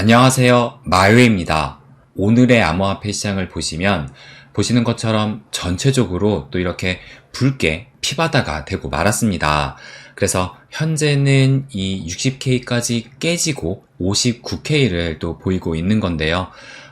안녕하세요. 마요입니다. 오늘의 암호화폐 시장을 보시면 보시는 것처럼 전체적으로 또 이렇게 붉게 피바다가 되고 말았습니다. 그래서 현재는 이 60K까지 깨지고 59K를 또 보이고 있는 건데요.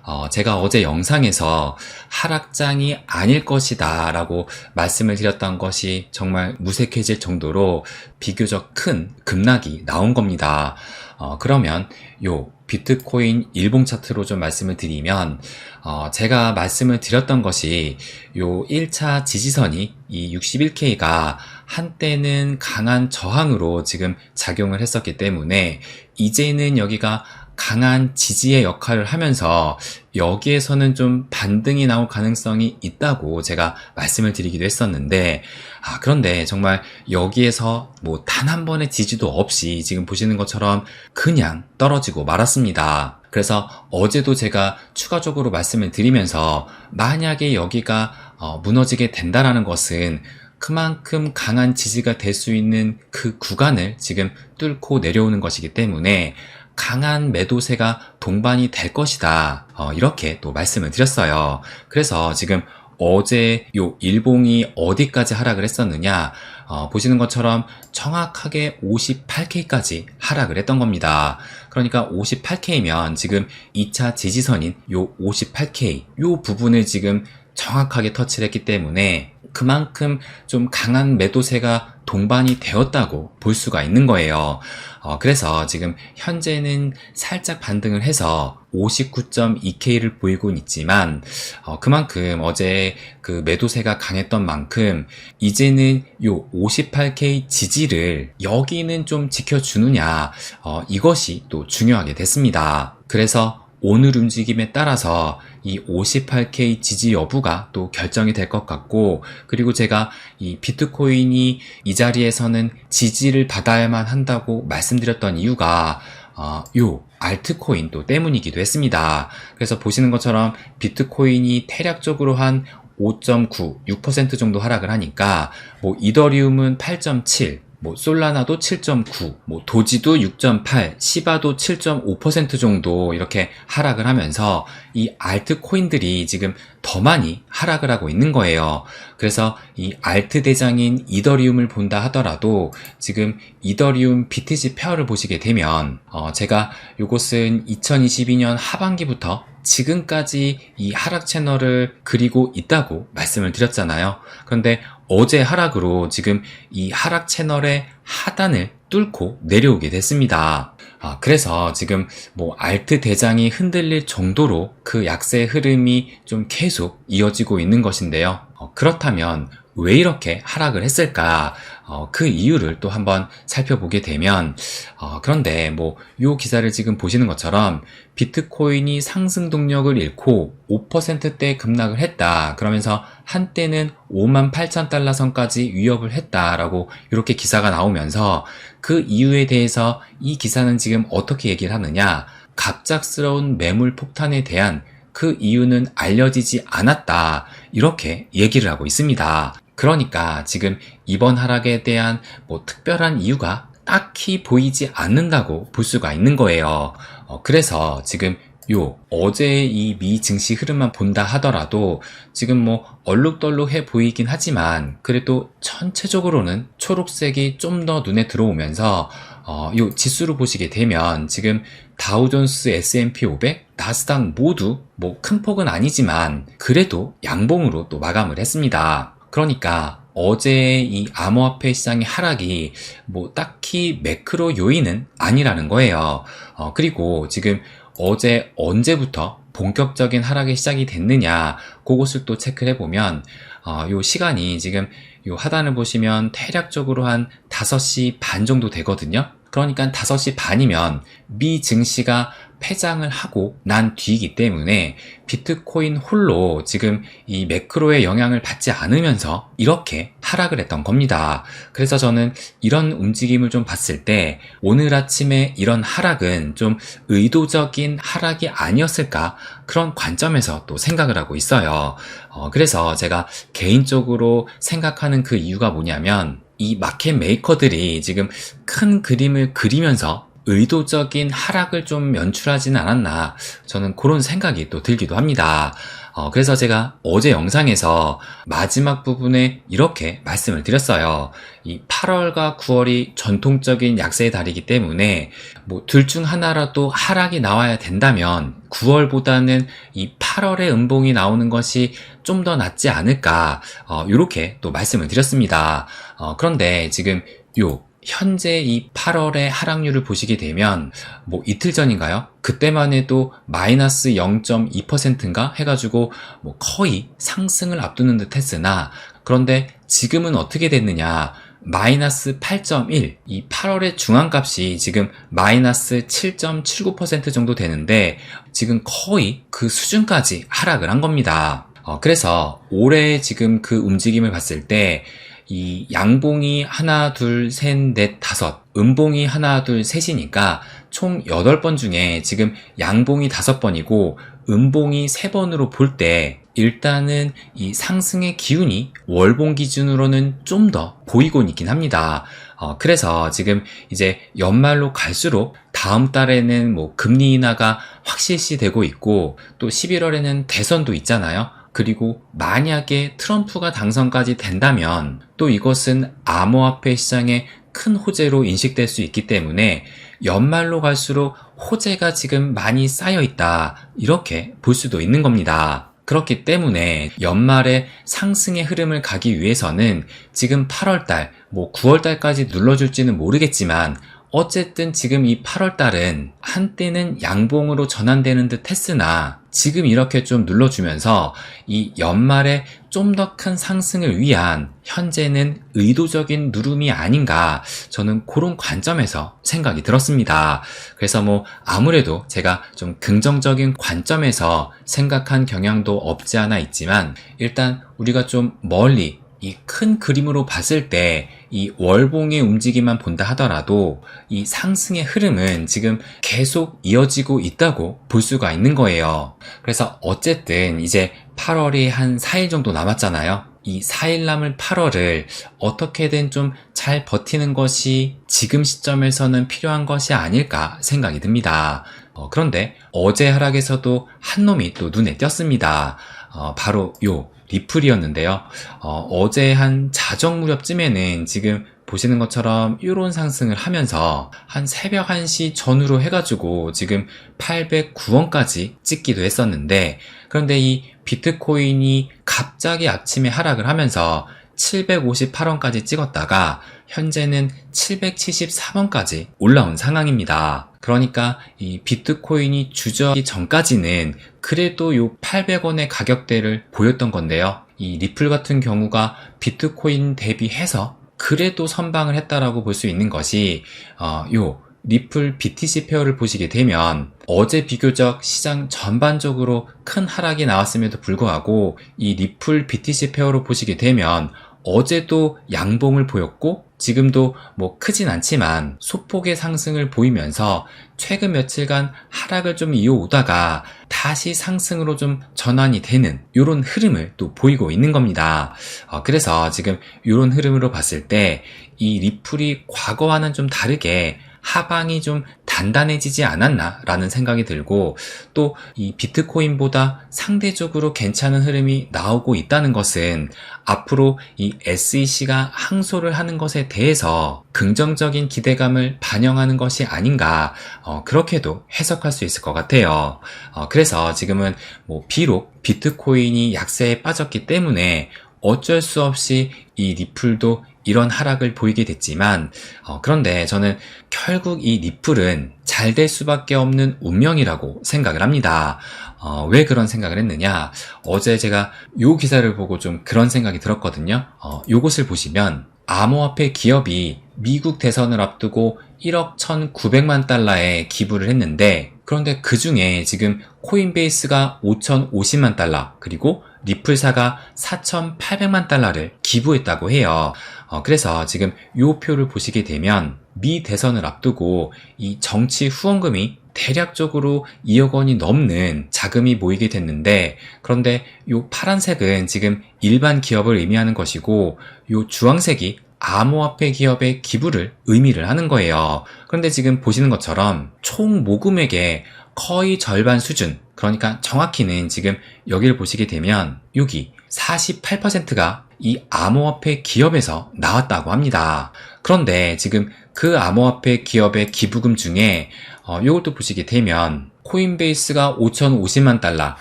어, 제가 어제 영상에서 하락장이 아닐 것이다 라고 말씀을 드렸던 것이 정말 무색해질 정도로 비교적 큰 급락이 나온 겁니다. 어, 그러면 요 비트코인 일봉 차트로 좀 말씀을 드리면 어, 제가 말씀을 드렸던 것이 요 1차 지지선이 이 61K가 한때는 강한 저항으로 지금 작용을 했었기 때문에 이제는 여기가 강한 지지의 역할을 하면서 여기에서는 좀 반등이 나올 가능성이 있다고 제가 말씀을 드리기도 했었는데 아 그런데 정말 여기에서 뭐 단 한 번의 지지도 없이 지금 보시는 것처럼 그냥 떨어지고 말았습니다. 그래서 어제도 제가 추가적으로 말씀을 드리면서 만약에 여기가 어, 무너지게 된다라는 것은 그만큼 강한 지지가 될 수 있는 그 구간을 지금 뚫고 내려오는 것이기 때문에 강한 매도세가 동반이 될 것이다. 어, 이렇게 또 말씀을 드렸어요. 그래서 지금 어제 요 일봉이 어디까지 하락을 했었느냐 어, 보시는 것처럼 정확하게 58K까지 하락을 했던 겁니다. 그러니까 58K면 지금 2차 지지선인 요 58K 요 부분을 지금 정확하게 터치를 했기 때문에 그만큼 좀 강한 매도세가 동반이 되었다고 볼 수가 있는 거예요. 어, 그래서 지금 현재는 살짝 반등을 해서 59.2K를 보이고 있지만 어, 그만큼 어제 그 매도세가 강했던 만큼 이제는 요 58K 지지를 여기는 좀 지켜주느냐 어, 이것이 또 중요하게 됐습니다. 그래서 오늘 움직임에 따라서 이 58K 지지 여부가 또 결정이 될 것 같고, 그리고 제가 이 비트코인이 이 자리에서는 지지를 받아야만 한다고 말씀드렸던 이유가, 어, 요 알트코인 또 때문이기도 했습니다. 그래서 보시는 것처럼 비트코인이 대략적으로 한 5.9, 6% 정도 하락을 하니까, 뭐, 이더리움은 8.7, 뭐 솔라나도 7.9, 뭐 도지도 6.8, 시바도 7.5% 정도 이렇게 하락을 하면서 이 알트 코인들이 지금 더 많이 하락을 하고 있는 거예요. 그래서 이 알트 대장인 이더리움을 본다 하더라도 지금 이더리움 BTC 페어를 보시게 되면 어 제가 이것은 2022년 하반기부터 지금까지 이 하락 채널을 그리고 있다고 말씀을 드렸잖아요. 그런데 어제 하락으로 지금 이 하락 채널의 하단을 뚫고 내려오게 됐습니다. 아, 그래서 지금 뭐 알트 대장이 흔들릴 정도로 그 약세 흐름이 좀 계속 이어지고 있는 것인데요. 어, 그렇다면 왜 이렇게 하락을 했을까? 어, 그 이유를 또 한번 살펴보게 되면, 어, 그런데 뭐, 요 기사를 지금 보시는 것처럼 비트코인이 상승 동력을 잃고 5%대 급락을 했다. 그러면서 한때는 5만 8천 달러 선까지 위협을 했다라고 이렇게 기사가 나오면서 그 이유에 대해서 이 기사는 지금 어떻게 얘기를 하느냐? 갑작스러운 매물 폭탄에 대한 그 이유는 알려지지 않았다. 이렇게 얘기를 하고 있습니다. 그러니까 지금 이번 하락에 대한 뭐 특별한 이유가 딱히 보이지 않는다고 볼 수가 있는 거예요. 어, 그래서 지금 요 어제 이미 증시 흐름만 본다 하더라도 지금 뭐 얼룩덜룩해 보이긴 하지만 그래도 전체적으로는 초록색이 좀 더 눈에 들어오면서 어, 요 지수로 보시게 되면 지금 다우존스 S&P 500, 나스닥 모두 뭐 큰 폭은 아니지만 그래도 양봉으로 또 마감을 했습니다. 그러니까 어제 이 암호화폐 시장의 하락이 뭐 딱히 매크로 요인은 아니라는 거예요. 어, 그리고 지금 어제 언제부터 본격적인 하락이 시작이 됐느냐, 그것을 또 체크를 해보면, 어, 요 시간이 지금 요 하단을 보시면 대략적으로 한 5시 반 정도 되거든요. 그러니까 5시 반이면 미 증시가 폐장을 하고 난 뒤이기 때문에 비트코인 홀로 지금 이 매크로의 영향을 받지 않으면서 이렇게 하락을 했던 겁니다. 그래서 저는 이런 움직임을 좀 봤을 때 오늘 아침에 이런 하락은 좀 의도적인 하락이 아니었을까 그런 관점에서 또 생각을 하고 있어요. 어, 그래서 제가 개인적으로 생각하는 그 이유가 뭐냐면 이 마켓 메이커들이 지금 큰 그림을 그리면서 의도적인 하락을 좀 연출하진 않았나 저는 그런 생각이 또 들기도 합니다. 어, 그래서 제가 어제 영상에서 마지막 부분에 이렇게 말씀을 드렸어요. 이 8월과 9월이 전통적인 약세의 달이기 때문에 뭐 둘 중 하나라도 하락이 나와야 된다면 9월보다는 이 8월의 음봉이 나오는 것이 좀 더 낫지 않을까 어, 이렇게 또 말씀을 드렸습니다. 어, 그런데 지금 요 현재 이 8월의 하락률을 보시게 되면 뭐 이틀 전인가요? 그때만 해도 마이너스 0.2%인가 해가지고 뭐 거의 상승을 앞두는 듯 했으나 그런데 지금은 어떻게 됐느냐 마이너스 8.1, 이 8월의 중앙값이 지금 마이너스 7.79% 정도 되는데 지금 거의 그 수준까지 하락을 한 겁니다. 어, 그래서 올해 지금 그 움직임을 봤을 때 이 양봉이 하나, 둘, 셋, 넷, 다섯, 음봉이 하나, 둘, 셋이니까 총 8번 중에 지금 양봉이 5번이고 음봉이 3번으로 볼 때 일단은 이 상승의 기운이 월봉 기준으로는 좀 더 보이고 있긴 합니다. 어, 그래서 지금 이제 연말로 갈수록 다음 달에는 뭐 금리 인하가 확실시 되고 있고 또 11월에는 대선도 있잖아요. 그리고 만약에 트럼프가 당선까지 된다면 또 이것은 암호화폐 시장의 큰 호재로 인식될 수 있기 때문에 연말로 갈수록 호재가 지금 많이 쌓여 있다. 이렇게 볼 수도 있는 겁니다. 그렇기 때문에 연말에 상승의 흐름을 가기 위해서는 지금 8월달, 뭐 9월달까지 눌러줄지는 모르겠지만 어쨌든 지금 이 8월 달은 한때는 양봉으로 전환되는 듯 했으나 지금 이렇게 좀 눌러주면서 이 연말에 좀 더 큰 상승을 위한 현재는 의도적인 누름이 아닌가 저는 그런 관점에서 생각이 들었습니다. 그래서 뭐 아무래도 제가 좀 긍정적인 관점에서 생각한 경향도 없지 않아 있지만 일단 우리가 좀 멀리 이 큰 그림으로 봤을 때 이 월봉의 움직임만 본다 하더라도 이 상승의 흐름은 지금 계속 이어지고 있다고 볼 수가 있는 거예요. 그래서 어쨌든 이제 8월이 한 4일 정도 남았잖아요. 이 4일 남을 8월을 어떻게든 좀 잘 버티는 것이 지금 시점에서는 필요한 것이 아닐까 생각이 듭니다. 어, 그런데 어제 하락에서도 한 놈이 또 눈에 띄었습니다. 어, 바로 요 리플이었는데요. 어, 제한 자정 무렵쯤에는 지금 보시는 것처럼 이런 상승을 하면서 한 새벽 1시 전후로 해가지고 지금 809원까지 찍기도 했었는데 그런데 이 비트코인이 갑자기 아침에 하락을 하면서 758원까지 찍었다가 현재는 774원까지 올라온 상황입니다. 그러니까 이 비트코인이 주저하기 전까지는 그래도 요 800원의 가격대를 보였던 건데요. 이 리플 같은 경우가 비트코인 대비해서 그래도 선방을 했다라고 볼 수 있는 것이 어, 요 리플 BTC 페어를 보시게 되면 어제 비교적 시장 전반적으로 큰 하락이 나왔음에도 불구하고 이 리플 BTC 페어로 보시게 되면 어제도 양봉을 보였고 지금도 뭐 크진 않지만 소폭의 상승을 보이면서 최근 며칠간 하락을 좀 이어오다가 다시 상승으로 좀 전환이 되는 이런 흐름을 또 보이고 있는 겁니다. 어, 그래서 지금 이런 흐름으로 봤을 때 이 리플이 과거와는 좀 다르게 하방이 좀 단단해지지 않았나라는 생각이 들고 또 이 비트코인보다 상대적으로 괜찮은 흐름이 나오고 있다는 것은 앞으로 이 SEC가 항소를 하는 것에 대해서 긍정적인 기대감을 반영하는 것이 아닌가 어, 그렇게도 해석할 수 있을 것 같아요. 어, 그래서 지금은 뭐 비록 비트코인이 약세에 빠졌기 때문에 어쩔 수 없이 이 리플도 이런 하락을 보이게 됐지만 어, 그런데 저는 결국 이 리플은 잘 될 수밖에 없는 운명이라고 생각을 합니다. 어, 왜 그런 생각을 했느냐? 어제 제가 요 기사를 보고 좀 그런 생각이 들었거든요. 어, 요것을 보시면 암호화폐 기업이 미국 대선을 앞두고 1억 1,900만 달러에 기부를 했는데 그런데 그 중에 지금 코인베이스가 5,050만 달러 그리고 리플사가 4,800만 달러를 기부했다고 해요. 어, 그래서 지금 이 표를 보시게 되면 미 대선을 앞두고 이 정치 후원금이 대략적으로 2억 원이 넘는 자금이 모이게 됐는데 그런데 이 파란색은 지금 일반 기업을 의미하는 것이고 이 주황색이 암호화폐 기업의 기부를 의미를 하는 거예요. 그런데 지금 보시는 것처럼 총 모금액의 거의 절반 수준, 그러니까 정확히는 지금 여기를 보시게 되면 여기 48%가 이 암호화폐 기업에서 나왔다고 합니다. 그런데 지금 그 암호화폐 기업의 기부금 중에 어, 이것도 보시게 되면 코인베이스가 5,050만 달러,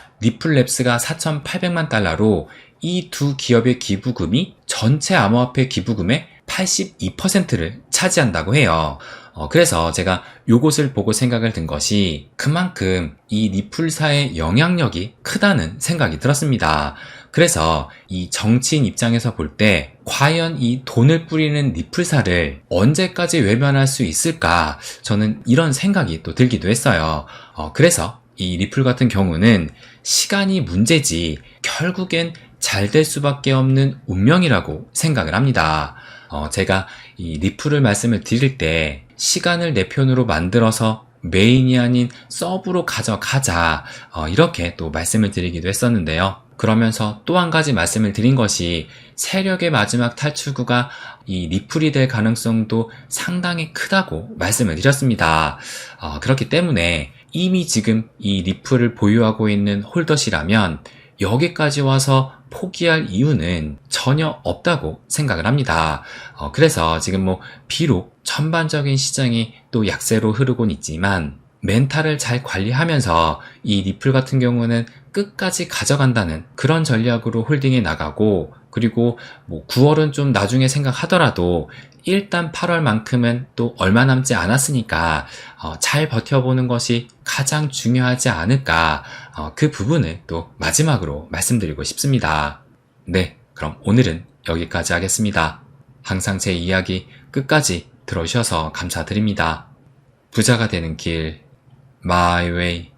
리플랩스가 4,800만 달러로 이 두 기업의 기부금이 전체 암호화폐 기부금의 82%를 차지한다고 해요. 어, 그래서 제가 요것을 보고 생각을 든 것이 그만큼 이 리플사의 영향력이 크다는 생각이 들었습니다. 그래서 이 정치인 입장에서 볼 때 과연 이 돈을 뿌리는 리플사를 언제까지 외면할 수 있을까 저는 이런 생각이 또 들기도 했어요. 어, 그래서 이 리플 같은 경우는 시간이 문제지 결국엔 잘 될 수밖에 없는 운명이라고 생각을 합니다. 어, 제가 이 리플을 말씀을 드릴 때 시간을 내 편으로 만들어서 메인이 아닌 서브로 가져가자 어, 이렇게 또 말씀을 드리기도 했었는데요. 그러면서 또 한 가지 말씀을 드린 것이 세력의 마지막 탈출구가 이 리플이 될 가능성도 상당히 크다고 말씀을 드렸습니다. 어, 그렇기 때문에 이미 지금 이 리플을 보유하고 있는 홀더시라면 여기까지 와서 포기할 이유는 전혀 없다고 생각을 합니다. 어, 그래서 지금 뭐 비록 전반적인 시장이 또 약세로 흐르곤 있지만 멘탈을 잘 관리하면서 이 리플 같은 경우는 끝까지 가져간다는 그런 전략으로 홀딩해 나가고 그리고 뭐 9월은 좀 나중에 생각하더라도 일단 8월만큼은 또 얼마 남지 않았으니까 어, 잘 버텨보는 것이 가장 중요하지 않을까 어, 그 부분을 또 마지막으로 말씀드리고 싶습니다. 네, 그럼 오늘은 여기까지 하겠습니다. 항상 제 이야기 끝까지 들어주셔서 감사드립니다. 부자가 되는 길, my way.